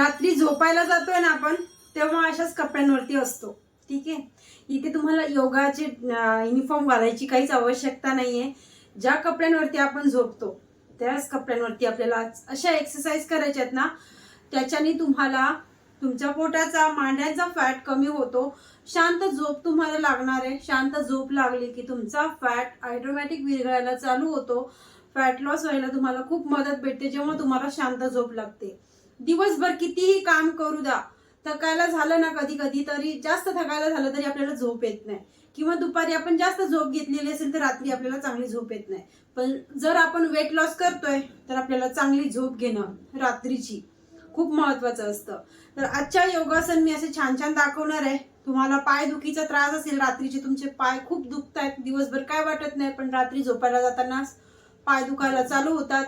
रात्री झोपायला जातोय ना आपण तेव्हा अशाच कपड्यांवरती असतो. ठीक आहे? इथे तुम्हाला योगाचे युनिफॉर्म घालायची काहीच आवश्यकता नाही आहे ज्या कपड्यांवरती आपण झोपतो त्याच कपड्यांवरती आपल्याला अशा एक्सरसाइज करायच्या आहेत ना त्याच्याने तुम्हाला तुमच्या पोटाचा मांड्यांचा फॅट कमी होतो. शांत झोप तुम्हाला लागणार आहे. शांत झोप लागली की तुमचा फॅट ऑटोमॅटिक विरघळायला चालू होतो. फॅट लॉस व्हायला तुम्हाला खूप मदत भेटते जेव्हा तुम्हाला शांत झोप लागते. दिवसभर कितीही काम करू द्या थकायला झालं ना कधी कधी तरी जास्त थकायला झालं तरी आपल्याला झोप येत नाही. किंवा दुपारी आपण जास्त झोप घेतलेली असेल तर रात्री आपल्याला चांगली झोप येत नाही. पण जर आपण वेट लॉस करतोय तर आपल्याला चांगली झोप घेणं रात्रीची खूप महत्वाचं असतं. तर आजच्या योगासन मी असे छान छान दाखवणार आहे. तुम्हाला पाय दुखीचा त्रास असेल रात्रीचे तुमचे पाय खूप दुखतायत दिवसभर काय वाटत नाही पण रात्री झोपायला जातानाच पाय दुखायला चालू होतात.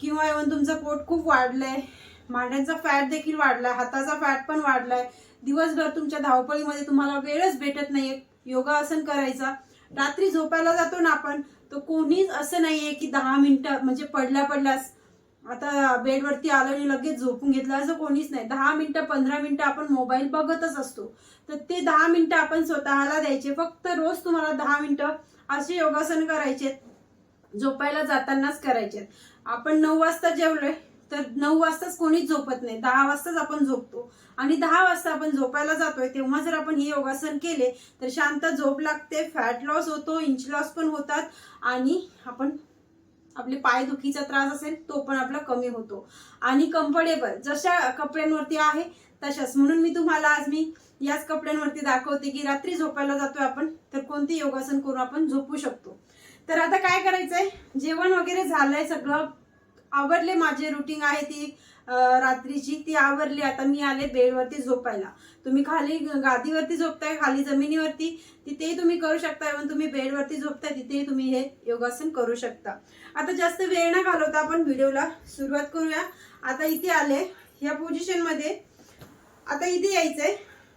किंवा इव्हन तुमचं पोट खूप वाढलंय मांड्यांचा फॅट देखील वाढलाय हाताचा फॅट पण वाढलाय. दिवसभर तुमच्या धावपळीमध्ये तुम्हाला वेळच भेटत नाहीये. योगासन करायचा. रात्री झोपायला जातो ना आपण तर कोणीच असं नाहीये की दहा मिनिटं म्हणजे पडल्या पडल्यास आता बेडवरती आलो आणि लगेच झोपून घेतलं असं कोणीच नाही. दहा मिनिटं पंधरा मिनिटं आपण मोबाईल बघतच असतो. तर ते दहा मिनिटं आपण स्वतःला द्यायचे. फक्त रोज तुम्हाला दहा मिनिटं असे योगासन करायचे. झोपायला जातानाच करायचे. आपण नऊ वाजता जेवलोय. तर नऊ वाजताच कोणीच झोपत नाही. दहा वाजताच आपण झोपतो. आणि दहा वाजता आपण झोपायला जातोय तेव्हा जर आपण हे योगासन केले तर शांत झोप लागते फॅट लॉस होतो इंच लॉस पण होतात आणि आपण आपले पाय दुखीचा त्रास असेल तो पण आपला कमी होतो. आणि कम्फर्टेबल जशा कपड्यांवरती आहे तशाच. म्हणून मी तुम्हाला आज मी याच कपड्यांवरती दाखवते की रात्री झोपायला जातोय आपण तर कोणते योगासन करून आपण झोपू शकतो. तर आता काय करायचंय? जेवण वगैरे झालंय सगळं. आवडले माझे रुटीन आहे ती रात्रीची ती आवरली. आता मी आले बेडवरती झोपायला. तुम्ही खाली गादीवरती झोपताय खाली जमिनीवरती तिथेही तुम्ही करू शकता इव्हन तुम्ही बेडवरती झोपताय तिथेही तुम्ही हे योगासन करू शकता. आता जास्त वेळ न घालवता आपण व्हिडिओला सुरुवात करूया. आता इथे आले ह्या पोझिशनमध्ये आता इथे यायचंय.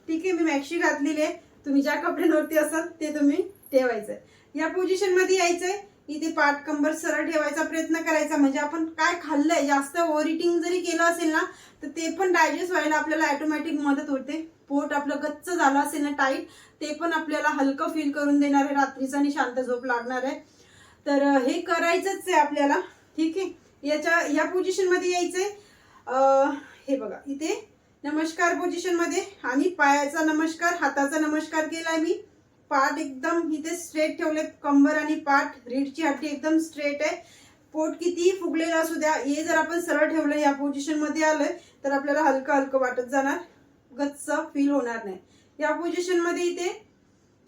ठीक आहे मी मॅक्शी घातलेली आहे. तुम्ही ज्या कपड्यांवरती असाल ते तुम्ही ठेवायचंय. या पोझिशनमध्ये यायचं यायचंय. इथे पाठ कंबर सरळ ठेवायचा प्रयत्न करायचा. म्हणजे आपण काय खाल्लंय जास्त ओव्हर इटिंग जरी केलं असेल ना तर ते पण डायजेस्ट व्हायला आपल्याला ऑटोमॅटिक मदत होते. पोट आपलं गच्च झालं असेल ना टाईट ते पण आपल्याला हलकं फील करून देणार आहे. रात्रीचा आणि शांत झोप लागणार आहे. तर हे करायचंच आहे आपल्याला. ठीक आहे? याच्या या पोझिशनमध्ये यायचंय. हे बघा इथे नमस्कार पोझिशनमध्ये आणि पायाचा नमस्कार हाताचा नमस्कार केलाय मी. पाठ एकदम इथे स्ट्रेट ठेवले कंबर आणि पाठ रीडची हड्डी एकदम स्ट्रेट आहे. पोट कितीही फुगलेलं असू द्या हे जर आपण सरळ ठेवलं या पोझिशनमध्ये आलं तर आपल्याला हलकं हलकं वाटत जाणार. गच्च फील होणार नाही. या पोझिशनमध्ये इथे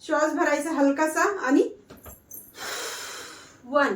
श्वास भरायचा हलकासा आणि one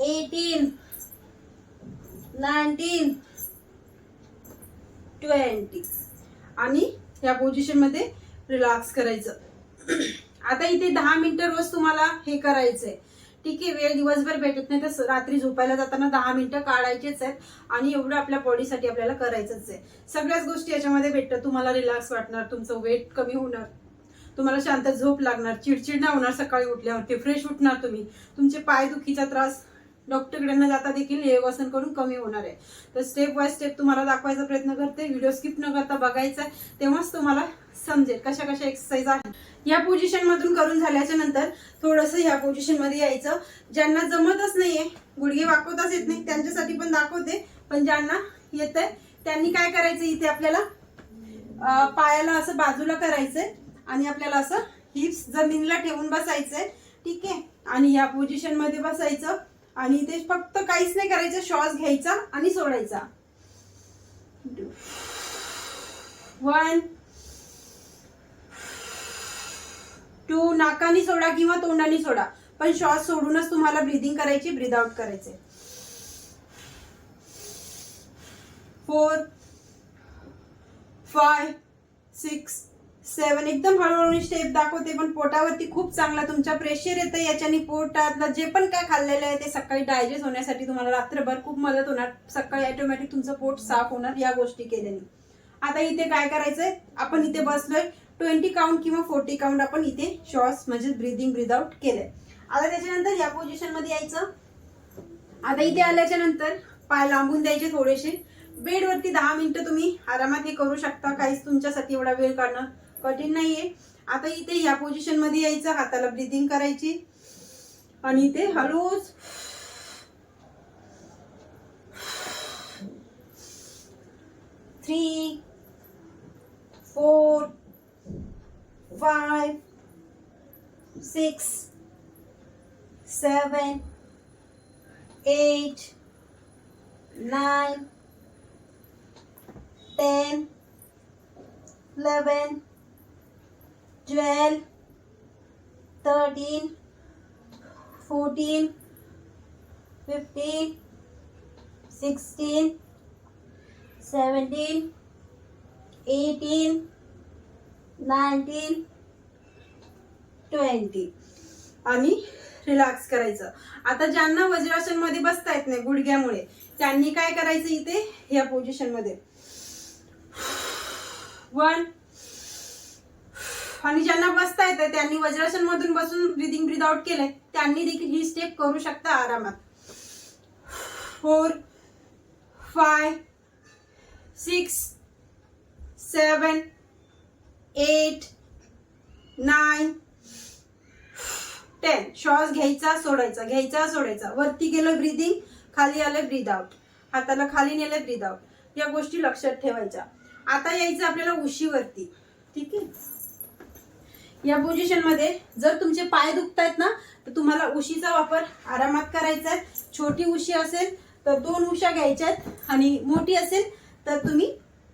Eighteen nineteen twenty आणि या पोझिशनमध्ये रिलॅक्स करायचं. आता इथे दहा मिनिटं रोज तुम्हाला हे करायचंय. ठीक आहे वेळ दिवसभर भेटत नाही तर रात्री झोपायला जाताना दहा मिनिटं काढायचेच आहेत आणि एवढं आपल्या बॉडीसाठी आपल्याला करायचंच आहे. सगळ्याच गोष्टी याच्यामध्ये भेटतात. तुम्हाला रिलॅक्स वाटणार तुमचं वेट कमी होणार. तुम्हाला शांत झोप लागणार चिडचिड नाही होणार सकाळी उठल्यावरती फ्रेश उठणार तुम्ही. तुमचे पाय दुखीचा त्रास डॉक्टरकडे न जाता देखील हे योगासन करून कमी होणार आहे. तर स्टेप बाय स्टेप तुम्हाला दाखवायचा प्रयत्न करते. व्हिडिओ स्किप न करता बघायचा आहे. तेव्हाच तुम्हाला समजेल कशा कशा एक्सरसाइज आहेत. या पोझिशन मधून करून झाल्याच्यानंतर थोडंसं ह्या पोझिशनमध्ये यायचं. ज्यांना जमतच नाहीये गुडघे वाकवताच येत नाही त्यांच्यासाठी पण दाखवते. पण ज्यांना येत आहे त्यांनी काय करायचं? इथे आपल्याला पायाला असं बाजूला करायचंय आणि आपल्याला असं हिप्स जमिनीला ठेवून बसायचंय. ठीक आहे? आणि या पोझिशनमध्ये बसायचं. आणि ते फक्त काहीच नाही करायचं श्वास घ्यायचा आणि सोडायचा. वन टू नाकानी सोडा किंवा तोंडानी सोडा. पण श्वास सोडूनच तुम्हाला ब्रिदिंग करायची ब्रिद आउट करायचे फोर फाय सिक्स सेवन एकदम हळूहळू स्टेप दाखवते पण पोटावरती खूप चांगला तुमच्या प्रेशर येतं याच्याने पोटातलं जे पण काय खाल्लेलं आहे ते सकाळी डायजेस्ट होण्यासाठी तुम्हाला रात्रभर खूप मदत होणार. सकाळी ऑटोमॅटिक तुमचं पोट साफ होणार या गोष्टी केल्याने. आता इथे काय करायचंय? आपण इथे बसलोय. ट्वेंटी काउंट किंवा फोर्टी काउंट आपण इथे श्वास म्हणजे ब्रिदिंग ब्रिद आउट केलंय. आता त्याच्यानंतर या पोझिशनमध्ये यायचं. आता इथे आल्याच्यानंतर पाय लांबून द्यायचे थोडेसे. बेडवरती दहा मिनिटं तुम्ही आरामात हे करू शकता. काहीच तुमच्यासाठी एवढा वेळ काढणं कठीण नाहीये. आता इथे या पोझिशनमध्ये यायचं हाताला ब्रिदिंग करायची. आणि इथे हळूच. Three four five six seven eight nine ten eleven twelve, thirteen fourteen fifteen sixteen seventeen eighteen nineteen twenty. आणि रिलॅक्स करायचं. आता ज्यांना वज्रासनमध्ये बसता येत नाही गुडघ्यामुळे त्यांनी काय करायचं इथे? या पोझिशनमध्ये वन आणि ज्यांना बसता येतं त्यांनी वज्रासन मधून बसून ब्रिदिंग ब्रिद आउट केलंय त्यांनी देखील ही स्टेप करू शकता आरामात. Four five six seven eight nine ten श्वास घ्यायचा सोडायचा घ्यायचा सोडायचा. वरती गेलं ब्रिदिंग खाली आलं ब्रीद आउट हाताला खाली नेलं ब्रीद आउट या गोष्टी लक्षात ठेवायच्या. आता यायचं आपल्याला उशीवरती. ठीक आहे? या पोझिशनमध्ये जर तुमचे पाय दुखतायत ना तर तुम्हाला उशीचा वापर आरामात करायचा आहे. छोटी उशी असेल तर दोन उशा घ्यायच्या आहेत. आणि मोठी असेल तर तुम्ही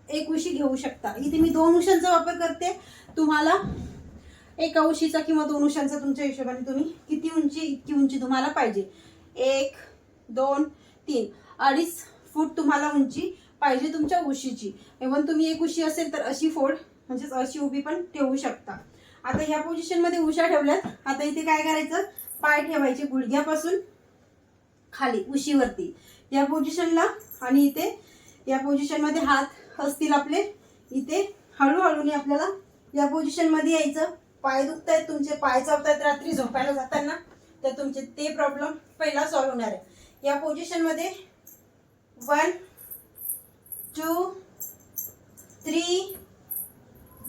एक उशी घेऊ शकता. इथे मी दोन उशांचा वापर करते. तुम्हाला एका उशीचा किंवा दोन उशांचा तुमच्या हिशोबाने तुम्ही किती उंची इतकी उंची तुम्हाला पाहिजे. एक दोन तीन. अडीच फूट तुम्हाला उंची पाहिजे तुमच्या उशीची. इव्हन तुम्ही एक उशी असेल तर अशी फोड म्हणजेच अशी उभी पण ठेवू शकता. आता ह्या पोझिशनमध्ये उशा ठेवल्यात. आता इथे काय करायचं? पाय ठेवायचे गुडघ्यापासून खाली उशीवरती. या पोझिशनला आणि इथे या पोझिशनमध्ये हात असतील आपले इथे हळूहळूने आपल्याला या पोझिशनमध्ये यायचं. पाय दुखत आहेत तुमचे पाय चावतायत रात्री झोपायला जाताना तर तुमचे ते प्रॉब्लेम पहिला सॉल्व्ह होणार आहे. या पोझिशनमध्ये one two three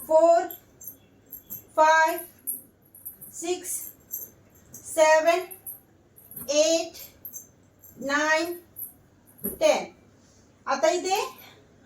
four five, six seven eight nine ten आता इथे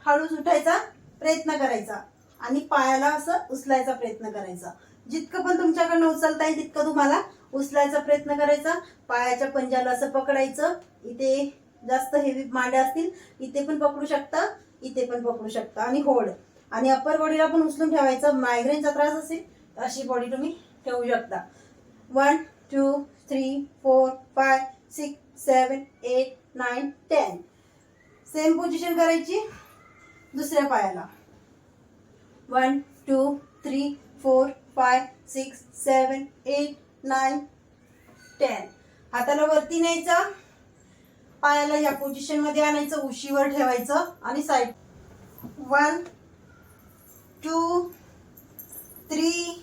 हळूच उठायचा प्रयत्न करायचा आणि पायाला असं उचलायचा प्रयत्न करायचा. जितकं पण तुमच्याकडनं उचलता येईल तितकं तुम्हाला उचलायचा प्रयत्न करायचा. पायाच्या पंजाला असं पकडायचं. इथे जास्त हेवी मांड्या असतील इथे पण पकडू शकता इथे पण पकडू शकता. आणि होड. आणि अप्पर बॉडीला पण उचलून ठेवायचं. मायग्रेनचा त्रास असेल अशी बॉडी तुम्ही ठेवू शकता. One two three four five six seven eight nine ten same position करायची दुसऱ्या पायाला. One two three four five six seven eight nine ten हाताला वरती न्यायचा पायाला या पोझिशनमध्ये आणायचं उशीवर ठेवायचं आणि side one two three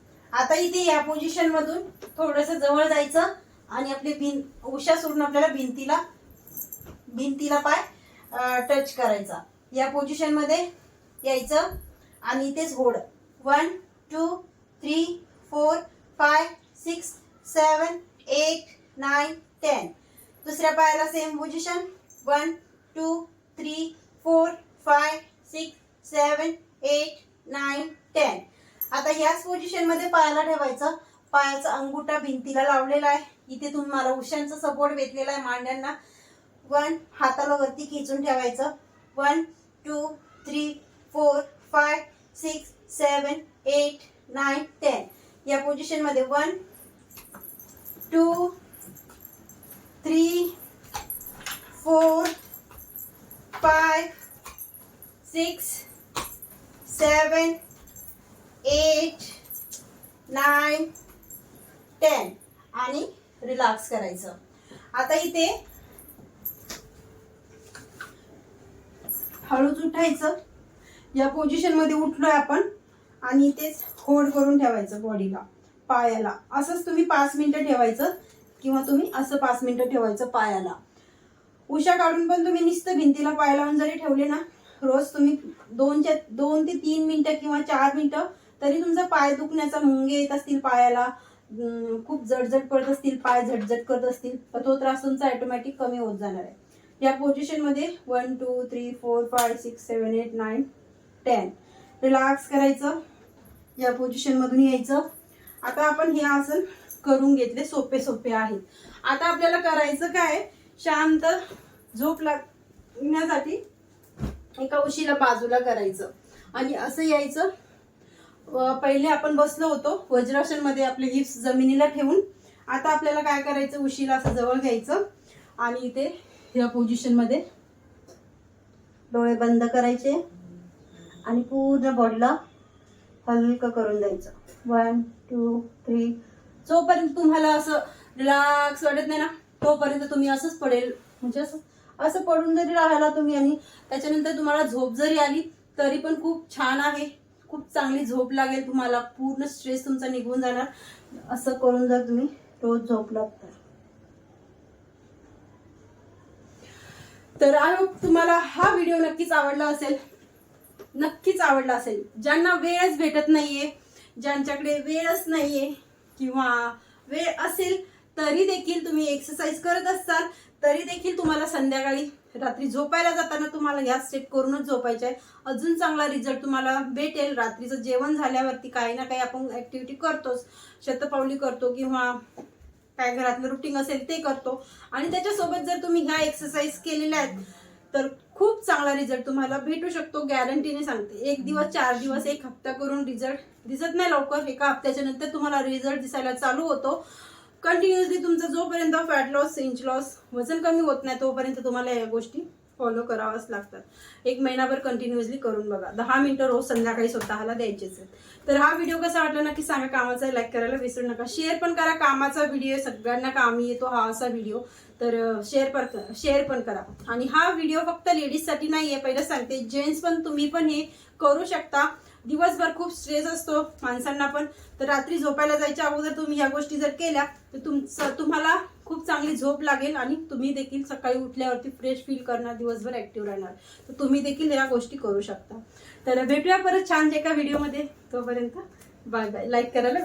आता इथे या पोझिशन मधून थोडस जवळ जायचं आणि आपली भिं उशा सोडून आपल्याला भिंतीला भिंतीला पाय टच करायचा. या पोझिशनमध्ये यायचं आणि इथेच hold one two three four five six seven eight nine ten दुसऱ्या पायाला same position one two three four five six seven eight nine ten आता याच पोझिशनमध्ये पायाला ठेवायचं. पायाचा अंगुठा भिंतीला लावलेला आहे. इथे तुम्हाला उशांचा सपोर्ट भेटलेला आहे मांड्यांना. वन हाताला वरती खेचून ठेवायचं. One two three four five six seven eight nine ten या पोझिशनमध्ये one two three four five six seven eight nine ten. आणि रिलॅक्स करायचं. आता इथे हळूच उठायचं. या पोझिशनमध्ये उठलोय आपण आणि तेच होल्ड करून ठेवायचं बॉडीला पायाला. असंच तुम्ही पाच मिनिटं ठेवायचं किंवा तुम्ही असं पाच मिनिटं ठेवायचं पायाला. उशा काढून पण तुम्ही नुसतं भिंतीला पाय लावून जरी ठेवले ना रोज तुम्ही दोनच्या दोन ते तीन मिनटं किंवा चार मिनटं तरी तुमचा पाय दुखण्याचा मुंगे येत असतील पायाला. खूप जडजड पडत असतील पाय झटझट करत असतील तर तो त्रास तुमचा ऑटोमॅटिक कमी होत जाणार आहे. या पोझिशनमध्ये one two three four five six seven eight nine ten relax करायचं. या पोझिशनमधून यायचं. आता आपण हे आसन करून घेतले सोपे सोपे आहेत आता आपल्याला करायचं काय? शांत झोप लागण्यासाठी एका उशीला बाजूला करायचं. आणि असं यायचं. पहिले आपण बसलो होतो वज्रासनमध्ये आपले हिप्स जमिनीला ठेवून. आता आपल्याला काय करायचं? उशीला असं जवळ घ्यायचं आणि इथे या पोझिशनमध्ये डोळे बंद करायचे आणि पूर्ण बॉडीला हलकं करून द्यायचं. वन टू थ्री जोपर्यंत तुम्हाला असं रिलॅक्स वाटत नाही ना तोपर्यंत तुम्ही असंच पडेल. म्हणजे असं असं पडून जरी राहिला तुम्ही आणि त्याच्यानंतर तुम्हाला झोप जरी आली तरी पण खूप छान आहे. खूप चांगली झोप लागेल तुम्हाला पूर्ण स्ट्रेस तुमचा निघून जाणार. असं करून जर तुम्ही रोज झोपलात तर. तर आय होप तुम्हाला हा व्हिडिओ नक्कीच आवडला असेल. नक्कीच आवडला असेल. ज्यांना वेळच भेटत नाहीये ज्यांच्याकडे वेळच नाहीये किंवा वेळ असेल तरी देखील तुम्ही एक्सरसाइज करत असताल तरी देखील तुम्हाला संध्याकाळी रात्री झोपायला जाताना तुम्हाला ह्या स्टेप करूनच झोपायचे आहे. अजून चांगला रिझल्ट तुम्हाला भेटेल. रात्रीचं जेवण झाल्यावरती काही ना काही आपण ऍक्टिव्हिटी करतोच. शतपावली करतो किंवा काय घरातलं रुटीन असेल ते करतो. आणि त्याच्यासोबत जर तुम्ही ह्या एक्सरसाइज केलेल्या आहेत तर खूप चांगला रिझल्ट तुम्हाला भेटू शकतो. गॅरंटीने सांगते. एक दिवस चार दिवस एक हप्ता करून रिझल्ट दिसत नाही लवकर. एका हप्त्याच्या नंतर तुम्हाला रिझल्ट दिसायला चालू होतो. कंटिन्युअसली तुमचा जोपर्यंत फॅट लॉस इंच लॉस वजन कमी होत नाही तोपर्यंत तुम्हाला या गोष्टी फॉलो कराव्याच लागतात. एक महिनाभर कंटिन्युअसली करून बघा. दहा मिनिटं रोज संध्याकाळी स्वतःला द्यायचेच आहेत. तर हा व्हिडिओ कसा वाटला नक्की सांगा कामाचा लाईक करायला विसरू नका. शेअर पण करा कामाचा व्हिडिओ सगळ्यांना कामी येतो हा असा व्हिडिओ तर शेअर पण शेअर पण करा. आणि हा व्हिडिओ फक्त लेडीजसाठी नाही आहे पहिलं सांगते जेंट्स पण तुम्ही पण हे करू शकता. दिवसभर खूप स्ट्रेस असतो माणसांना पण. तर रात्री झोपायला जायच्या अगोदर तुम्ही ह्या गोष्टी जर केल्या तर तुमचं तुम्हाला खूप चांगली झोप लागेल आणि तुम्ही देखील सकाळी उठल्यावरती फ्रेश फील करणार दिवसभर ऍक्टिव्ह राहणार. तर तुम्ही देखील या गोष्टी करू शकता. तर भेटूया परत छान एका व्हिडिओमध्ये तोपर्यंत बाय बाय लाईक करायला